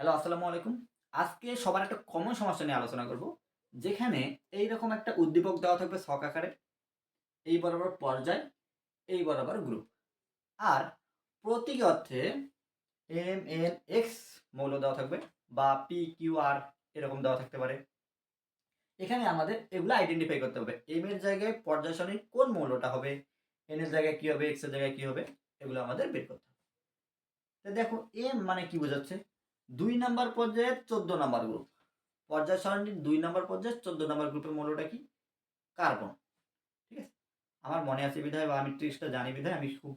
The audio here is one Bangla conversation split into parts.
হ্যালো, আসসালামু আলাইকুম। আজকে সবার একটা কমন সমস্যা নিয়ে আলোচনা করব, যেখানে এই রকম একটা উদ্দীপক দেওয়া থাকবে ছক আকারে, এই বরাবর পর্যায়, এই বরাবর গ্রুপ আর প্রতীক অর্থে এম এন এক্স মৌল দেওয়া থাকবে বা পি কিউ আর এরকম দেওয়া থাকতে পারে। এখানে আমাদের এগুলো আইডেন্টিফাই করতে হবে। এম এর জায়গায় পর্যায় কোন মৌলটা হবে এন এর জায়গায় কি হবে এক্সের জায়গায় কি হবে, এগুলো আমাদের বের করতে হবে। দেখো এম মানে কি বোঝাচ্ছে? দুই নাম্বার পর্যায়ের চোদ্দ নাম্বার গ্রুপ পর্যায় সারণীর দুই নাম্বার পর্যায়ের চোদ্দ নাম্বার গ্রুপের মৌলটা কি? কার্বন ঠিক আছে? আমার মনে আছে বিধায় বা আমি ট্রিক্সটা জানি বিধায়, আমি খুব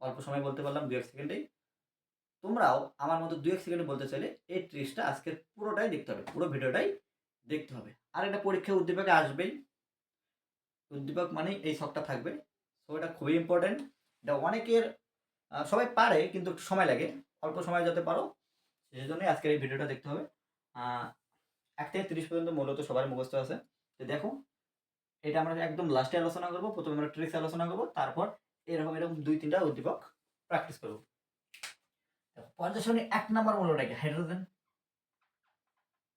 অল্প সময় বলতে পারলাম দু এক সেকেন্ডেই। তোমরাও আমার মতো দু এক সেকেন্ডে বলতে চাইলে এই ট্রিক্সটা আজকের পুরোটাই দেখতে হবে, পুরো ভিডিওটাই দেখতে হবে। আর এটা পরীক্ষা উদ্দীপকে আসবেই। উদ্দীপক মানেই এই শখটা থাকবে। তো এটা খুবই ইম্পর্টেন্ট এটা অনেকের সবাই পারে, কিন্তু একটু সময় লাগে। অল্প সময় যাতে পারো সেই জন্যই আজকের এই ভিডিওটা দেখতে হবে। এক থেকে তিরিশ পর্যন্ত মূলত সবার মুখস্থ আছে। তো দেখো, এটা আমরা একদম লাস্টে আলোচনা করব, প্রথমে আমরা ট্রিক্স আলোচনা করব, তারপর এরকম এরকম দুই তিনটা উদ্দীপক প্র্যাকটিস করব। পর্যাসনে এক নম্বর মূলটা কি? হাইড্রোজেন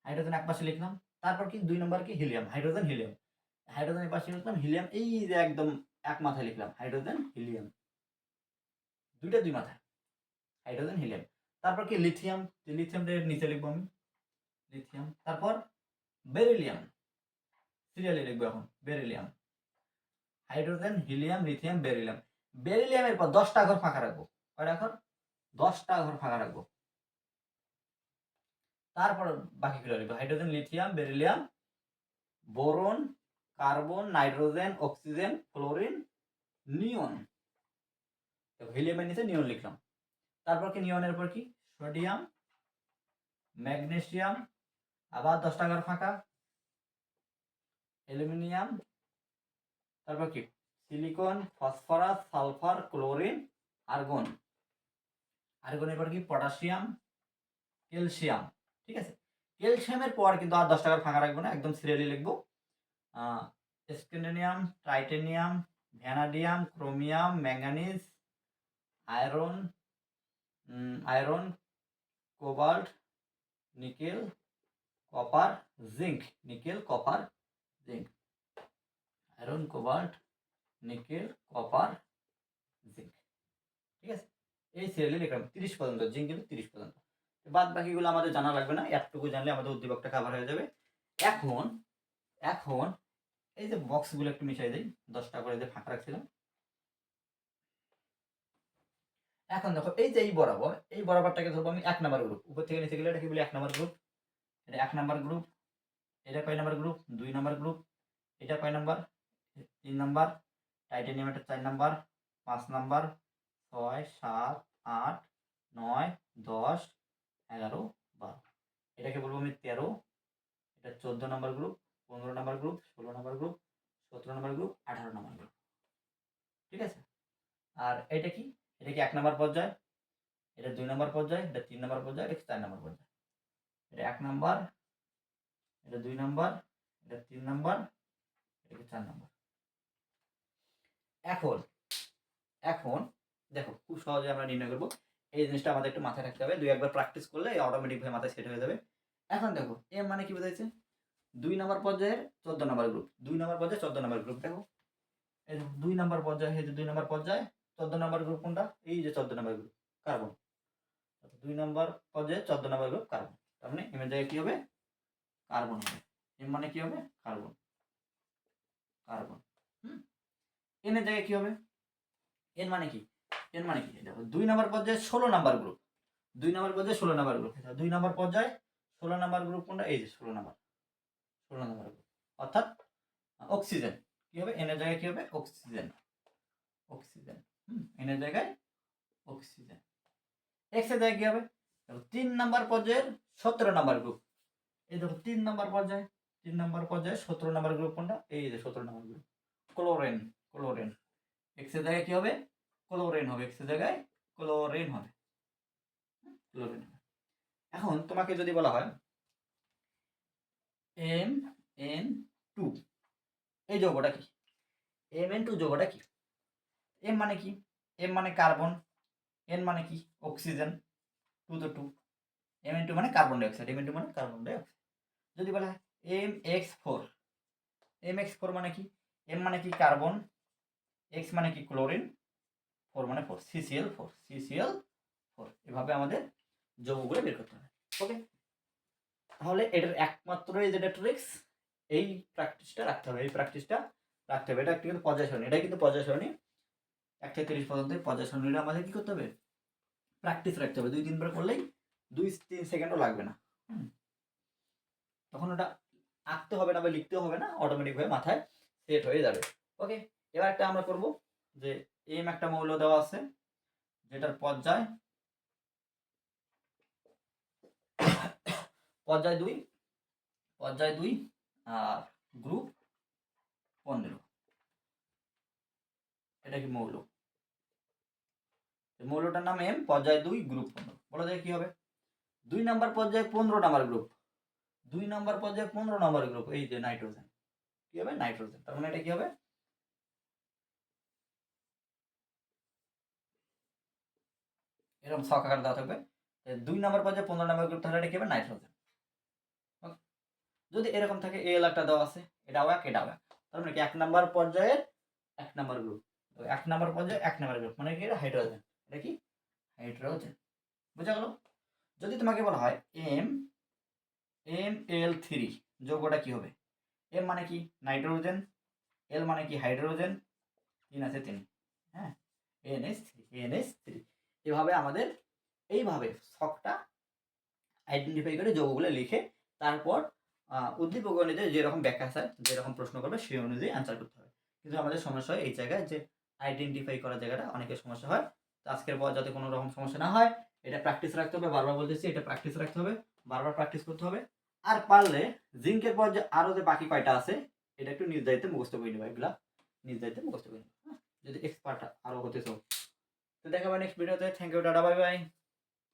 হাইড্রোজেন এক পাশে লিখলাম, তারপর কি? দুই নম্বর কি? হিলিয়াম হাইড্রোজেন হিলিয়াম হাইড্রোজেনের পাশে লিখলাম হিলিয়াম এই যে একদম এক মাথায় লিখলাম হাইড্রোজেন হিলিয়াম দুইটা দুই মাথায়। হাইড্রোজেন হিলিয়াম তারপর কি লিথিয়াম লিথিয়ামটা নিচে লিখব আমি। লিথিয়াম তারপর বেরিলিয়াম সিরিয়ালি লিখব এখন beryllium hydrogen helium lithium beryllium বেরিলিয়ামের পর দশটা ঘর ফাঁকা রাখব। কয়টা ঘর দশটা ঘর ফাঁকা রাখব। তারপর বাকিগুলো লিখব। Hydrogen lithium beryllium boron carbon nitrogen oxygen fluorine neon হিলিয়ামের নিচে নিয়ন লিখলাম। তারপর কি নিয়নের পর কি? সোডিয়াম, ম্যাগনেসিয়াম, আবার দশ টাকার ফাঁকা, অ্যালুমিনিয়াম, তারপর কি? Silicon, phosphorus, sulphur, chlorine, argon. আর্গনের পর কি? পটাশিয়াম, ক্যালসিয়াম, ঠিক আছে? ক্যালসিয়ামের পর কিন্তু আর দশ টাকার ফাঁকা রাখব না, একদম সিরিয়ালি লিখব। Scandium titanium, vanadium, chromium, manganese, iron iron cobalt nickel copper zinc nickel copper zinc iron cobalt nickel copper zinc ঠিক আছে? এই সিরিয়ালে লিখলাম তিরিশ পর্যন্ত জিঙ্ক কিন্তু তিরিশ পর্যন্ত। বাদ বাকিগুলো আমাদের জানা লাগবে না, একটুকু জানলে আমাদের উদ্দীপকটা কাভার হয়ে যাবে। এখন এখন এই যে বক্সগুলো একটু মিশাই দিই, দশটা করে যে ফাঁকা রাখছিলাম এখন দেখো, এই যে এই বরাবর, এই বরাবরটাকে ধরবো আমি এক নাম্বার গ্রুপ উপর থেকে নিচে গেলে এটা কি বলি, এক নাম্বার গ্রুপ এটা এক নাম্বার গ্রুপ এটা কয় নাম্বার গ্রুপ দুই নাম্বার গ্রুপ এটা কয় নাম্বার? তিন নাম্বার। টাইটেনিয়াম এটা চার নাম্বার, পাঁচ নাম্বার, ছয়, সাত, আট, নয়, দশ, এগারো, বারো। এটাকে বলব আমি তেরো। এটা চোদ্দ নাম্বার গ্রুপ পনেরো নাম্বার গ্রুপ ষোলো নাম্বার গ্রুপ সতেরো নাম্বার গ্রুপ আঠারো নাম্বার গ্রুপ ঠিক আছে? আর এটা কি? এটা কি এক নম্বর পর্যায়? এটা দুই নম্বর পর্যায়? এটা তিন নম্বর পর্যায়? এটা চার নম্বর পর্যায়? এটা এক নম্বর, এটা দুই নম্বর, এটা তিন নম্বর, এটা চার নম্বর? এখন এখন দেখো, খুব সহজে আমরা নির্ণয় করব। এই জিনিসটা আমাদের একটু মাথায় রাখতে হবে। দুই একবার প্র্যাকটিস করলে অটোমেটিক ভাবে মাথায় সেট হয়ে যাবে। এখন দেখো এম মানে কি বোঝাইছে? দুই নম্বর পর্যায়ের চোদ্দ নম্বর গ্রুপ দুই নম্বর পর্যায়ে চোদ্দ নম্বর গ্রুপ দেখো দুই নম্বর পর্যায়ে দুই নম্বর পর্যায়ে চোদ্দ নম্বর গ্রুপ কোনটা? এই যে চোদ্দ নম্বর গ্রুপ কার্বন দুই নম্বর পর্যায়ে চোদ্দ নম্বর গ্রুপ কার্বন তার মানে এম এর জায়গায় কি হবে? কার্বন হবে। এম মানে কি হবে? কার্বন কার্বন হুম? এন এর জায়গায় কি হবে? এন মানে কি? এন মানে কি? দেখো, দুই নম্বর পর্যায়ে ষোলো নম্বর গ্রুপ দুই নম্বর পর্যায়ে ষোলো নম্বর গ্রুপ দুই নম্বর পর্যায়ে ষোলো নম্বর গ্রুপ কোনটা? এই যে ষোলো নম্বর। ষোলো নম্বর গ্রুপ অর্থাৎ, অক্সিজেন। কি হবে? এন এর জায়গায় কি হবে? অক্সিজেন। অক্সিজেন। এনের জায়গায় অক্সিজেন এক্সের জায়গায় কি হবে? তিন নাম্বার পর্যায়ের সতেরো নাম্বার গ্রুপ এই দেখো, তিন নাম্বার পর্যায়ে, তিন নাম্বার পর্যায়ে, সতেরো নাম্বার গ্রুপ কোনটা? এই যে সতেরো নাম্বার গ্রুপ ক্লোরেন ক্লোরেন এক্সের জায়গায় কি হবে? ক্লোরেন হবে। এক্সের জায়গায় ক্লোরেন হবে। ক্লোরেন এখন তোমাকে যদি বলা হয় এম এন টু এই যৌগটা কি? এম এন টু যৌগটা কি? এম মানে কি? এম মানে কার্বন এন মানে কি? অক্সিজেন টু তো টু এম ইন্টু মানে কার্বন ডাইঅক্সাইড এম ইন্টু মানে কার্বন ডাইঅক্সাইড যদি বলা হয় M X four M X four মানে কি? এম মানে কি কার্বন এক্স মানে কি ক্লোরিন ফোর মানে four CCL four CCL four এভাবে আমাদের যৌগগুলো বের করতে হবে। ওকে তাহলে এটার একমাত্র যেটা ট্রিক্স এই প্র্যাকটিসটা রাখতে হবে। এই প্র্যাকটিসটা রাখতে হবে। এটা কিন্তু পর্যায় সারণী এটা কিন্তু পর্যায় সারণী এক থেকে তিরিশ পর্যন্ত পর্যায় সারণীটা আমাদের কি করতে হবে? প্র্যাকটিস রাখতে হবে। দুই, তিনবার করলেই দুই, তিন সেকেন্ডও লাগবে না। তখন ওটা আঁকতে হবে না বা লিখতে হবে না অটোমেটিকভাবে মাথায় সেট হয়ে যাবে। ওকে এবার একটা আমরা করব যে এম একটা মৌল দেওয়া আছে, যেটার পর্যায় পর্যায় দুই পর্যায় দুই আর গ্রুপ পনেরো। এটা কি মৌল? মৌলটার নাম এম, পর্যায় দুই, গ্রুপ পনেরো। বলা যায় কি হবে? দুই নাম্বার পর্যায়ে পনেরো নাম্বার গ্রুপ। দুই নাম্বার পর্যায়ে পনেরো নাম্বার গ্রুপ। এই যে নাইট্রোজেন। কি হবে? নাইট্রোজেন। তার মানে এটা কি হবে? এরকম ছক আকার দেওয়া থাকবে। দুই নাম্বার পর্যায়ে পনেরো নাম্বার গ্রুপ, তাহলে এটা কি হবে? নাইট্রোজেন। যদি এরকম থাকে এল একটা দেওয়া আছে। এটাও এক এটাও এক তার মানে কি? এক নাম্বার পর্যায়ের এক নাম্বার গ্রুপ। এক নাম্বার পর্যায়ে এক নাম্বার গ্রুপ মানে কি হাইড্রোজেন এটা কি? হাইড্রোজেন বুঝা গেল? যদি তোমাকে বলা হয় এম এম এল থ্রি যৌগটা কি হবে? এম মানে কি? নাইট্রোজেন এল মানে কি? হাইড্রোজেন তিন আছে তিন। হ্যাঁ? N S three N S three এভাবে আমাদের, এইভাবে শখটা আইডেন্টিফাই করে যৌগগুলো লিখে তারপর উদ্দীপক অনুযায়ী যেরকম ব্যাখ্যা স্যার যেরকম প্রশ্ন করবে সেই অনুযায়ী অ্যান্সার করতে হবে। কিন্তু আমাদের সমস্যা হয় এই জায়গায় যে আইডেন্টিফাই করার জায়গাটা অনেকের সমস্যা হয়। তো আজকের পর যাতে কোনো রকম সমস্যা না হয়, এটা প্র্যাকটিস রাখতে হবে। বারবার বলতেছি, এটা প্র্যাকটিস রাখতে হবে। বারবার প্র্যাকটিস করতে হবে। আর পারলে জিঙ্কের পর যে আরও যে বাকি কয়টা আছে, এটা একটু নিজ দায়িত্বে মুখস্থ করে নেবে এগুলা। নিজ দায়িত্বে মুখস্থ করে নেবে। হ্যাঁ? যদি এক্সপার্ট আরও হতে চাও। তো দেখা নেক্সট ভিডিওতে thank you tata bye bye